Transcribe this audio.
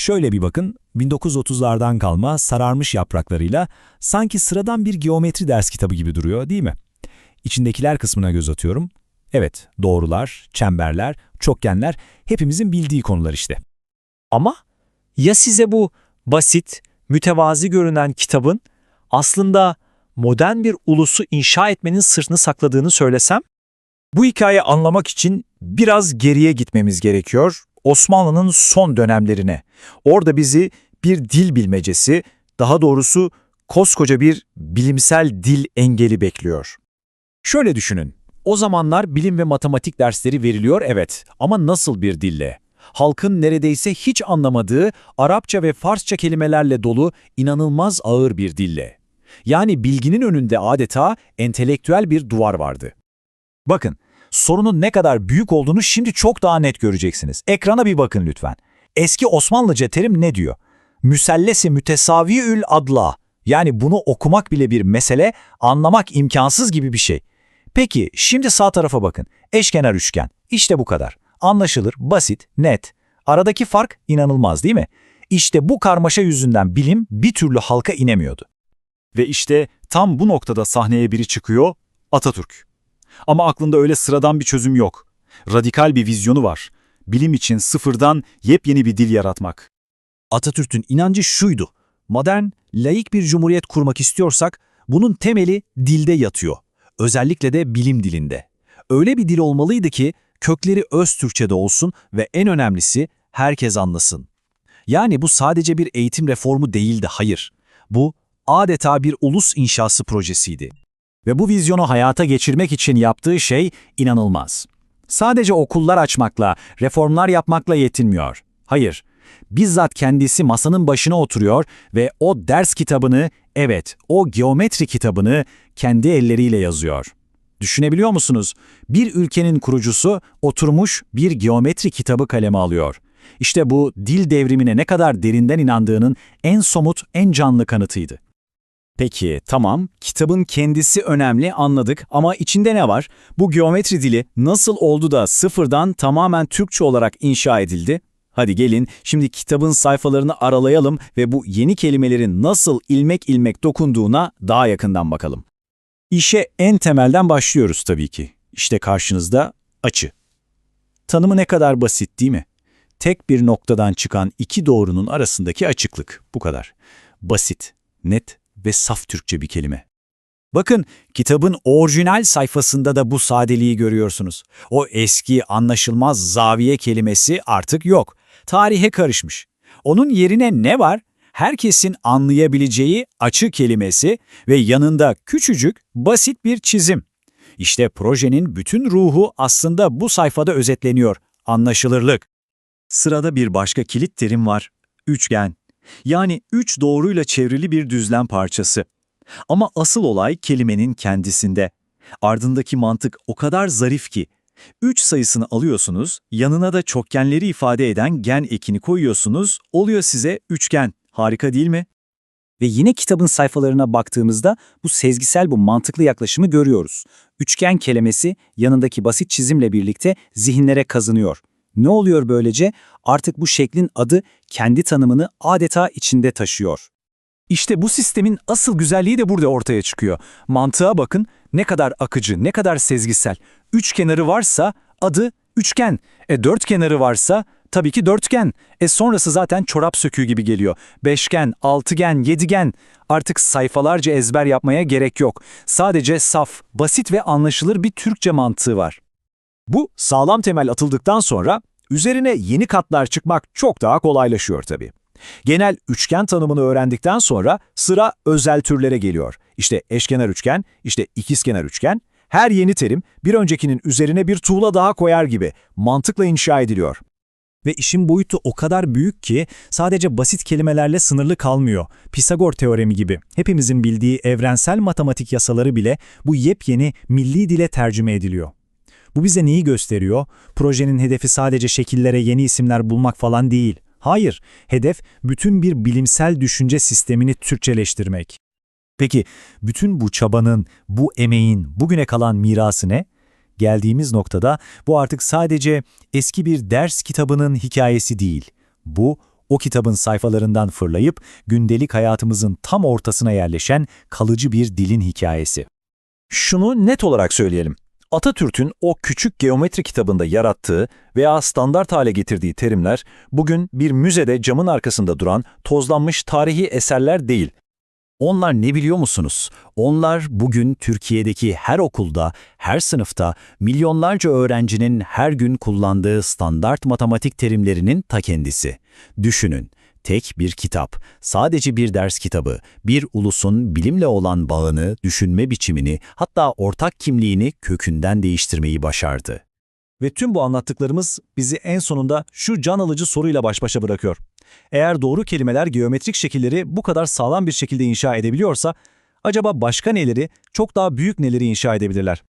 Şöyle bir bakın, 1930'lardan kalma sararmış yapraklarıyla sanki sıradan bir geometri ders kitabı gibi duruyor değil mi? İçindekiler kısmına göz atıyorum. Evet, doğrular, çemberler, çokgenler hepimizin bildiği konular işte. Ama ya size bu basit, mütevazi görünen kitabın aslında modern bir ulusu inşa etmenin sırrını sakladığını söylesem? Bu hikayeyi anlamak için biraz geriye gitmemiz gerekiyor. Osmanlı'nın son dönemlerine. Orada bizi bir dil bilmecesi, daha doğrusu koskoca bir bilimsel dil engeli bekliyor. Şöyle düşünün. O zamanlar bilim ve matematik dersleri veriliyor evet ama nasıl bir dille? Halkın neredeyse hiç anlamadığı Arapça ve Farsça kelimelerle dolu inanılmaz ağır bir dille. Yani bilginin önünde adeta entelektüel bir duvar vardı. Bakın, sorunun ne kadar büyük olduğunu şimdi çok daha net göreceksiniz. Ekrana bir bakın lütfen. Eski Osmanlıca terim ne diyor? Müsellesi mütesaviül adla. Yani bunu okumak bile bir mesele, anlamak imkansız gibi bir şey. Peki, şimdi sağ tarafa bakın. Eşkenar üçgen. İşte bu kadar. Anlaşılır, basit, net. Aradaki fark inanılmaz değil mi? İşte bu karmaşa yüzünden bilim bir türlü halka inemiyordu. Ve işte tam bu noktada sahneye biri çıkıyor, Atatürk. Ama aklında öyle sıradan bir çözüm yok. Radikal bir vizyonu var. Bilim için sıfırdan yepyeni bir dil yaratmak. Atatürk'ün inancı şuydu. Modern, laik bir cumhuriyet kurmak istiyorsak bunun temeli dilde yatıyor. Özellikle de bilim dilinde. Öyle bir dil olmalıydı ki kökleri öz Türkçe'de olsun ve en önemlisi herkes anlasın. Yani bu sadece bir eğitim reformu değildi, hayır. Bu adeta bir ulus inşası projesiydi. Ve bu vizyonu hayata geçirmek için yaptığı şey inanılmaz. Sadece okullar açmakla, reformlar yapmakla yetinmiyor. Hayır, bizzat kendisi masanın başına oturuyor ve o ders kitabını, evet o geometri kitabını kendi elleriyle yazıyor. Düşünebiliyor musunuz? Bir ülkenin kurucusu oturmuş bir geometri kitabı kaleme alıyor. İşte bu dil devrimine ne kadar derinden inandığının en somut, en canlı kanıtıydı. Peki, tamam, kitabın kendisi önemli anladık ama içinde ne var? Bu geometri dili nasıl oldu da sıfırdan tamamen Türkçe olarak inşa edildi? Hadi gelin şimdi kitabın sayfalarını aralayalım ve bu yeni kelimelerin nasıl ilmek ilmek dokunduğuna daha yakından bakalım. İşe en temelden başlıyoruz tabii ki. İşte karşınızda açı. Tanımı ne kadar basit değil mi? Tek bir noktadan çıkan iki doğrunun arasındaki açıklık. Bu kadar. Basit, net ve saf Türkçe bir kelime. Bakın kitabın orijinal sayfasında da bu sadeliği görüyorsunuz. O eski anlaşılmaz zaviye kelimesi artık yok. Tarihe karışmış. Onun yerine ne var? Herkesin anlayabileceği açı kelimesi ve yanında küçücük, basit bir çizim. İşte projenin bütün ruhu aslında bu sayfada özetleniyor. Anlaşılırlık. Sırada bir başka kilit terim var. Üçgen. Yani üç doğruyla çevrili bir düzlem parçası. Ama asıl olay kelimenin kendisinde. Ardındaki mantık o kadar zarif ki. 3 sayısını alıyorsunuz, yanına da çokgenleri ifade eden gen ekini koyuyorsunuz, oluyor size üçgen. Harika değil mi? Ve yine kitabın sayfalarına baktığımızda bu sezgisel bu mantıklı yaklaşımı görüyoruz. Üçgen kelimesi yanındaki basit çizimle birlikte zihinlere kazınıyor. Ne oluyor böylece? Artık bu şeklin adı kendi tanımını adeta içinde taşıyor. İşte bu sistemin asıl güzelliği de burada ortaya çıkıyor. Mantığa bakın ne kadar akıcı, ne kadar sezgisel. Üç kenarı varsa adı üçgen. E dört kenarı varsa tabii ki dörtgen. E sonrası zaten çorap söküğü gibi geliyor. Beşgen, altıgen, yedigen. Artık sayfalarca ezber yapmaya gerek yok. Sadece saf, basit ve anlaşılır bir Türkçe mantığı var. Bu sağlam temel atıldıktan sonra üzerine yeni katlar çıkmak çok daha kolaylaşıyor tabii. Genel üçgen tanımını öğrendikten sonra sıra özel türlere geliyor. İşte eşkenar üçgen, işte ikizkenar üçgen. Her yeni terim bir öncekinin üzerine bir tuğla daha koyar gibi mantıkla inşa ediliyor. Ve işin boyutu o kadar büyük ki sadece basit kelimelerle sınırlı kalmıyor. Pisagor teoremi gibi hepimizin bildiği evrensel matematik yasaları bile bu yepyeni milli dile tercüme ediliyor. Bu bize neyi gösteriyor? Projenin hedefi sadece şekillere yeni isimler bulmak falan değil. Hayır, hedef bütün bir bilimsel düşünce sistemini Türkçeleştirmek. Peki, bütün bu çabanın, bu emeğin bugüne kalan mirası ne? Geldiğimiz noktada bu artık sadece eski bir ders kitabının hikayesi değil. Bu O kitabın sayfalarından fırlayıp gündelik hayatımızın tam ortasına yerleşen kalıcı bir dilin hikayesi. Şunu net olarak söyleyelim. Atatürk'ün o küçük geometri kitabında yarattığı veya standart hale getirdiği terimler bugün bir müzede camın arkasında duran tozlanmış tarihi eserler değil. Onlar ne biliyor musunuz? Onlar bugün Türkiye'deki her okulda, her sınıfta milyonlarca öğrencinin her gün kullandığı standart matematik terimlerinin ta kendisi. Düşünün, tek bir kitap, sadece bir ders kitabı, bir ulusun bilimle olan bağını, düşünme biçimini, hatta ortak kimliğini kökünden değiştirmeyi başardı. Ve tüm bu anlattıklarımız bizi en sonunda şu can alıcı soruyla baş başa bırakıyor. Eğer doğru kelimeler geometrik şekilleri bu kadar sağlam bir şekilde inşa edebiliyorsa, acaba başka neleri, çok daha büyük neleri inşa edebilirler?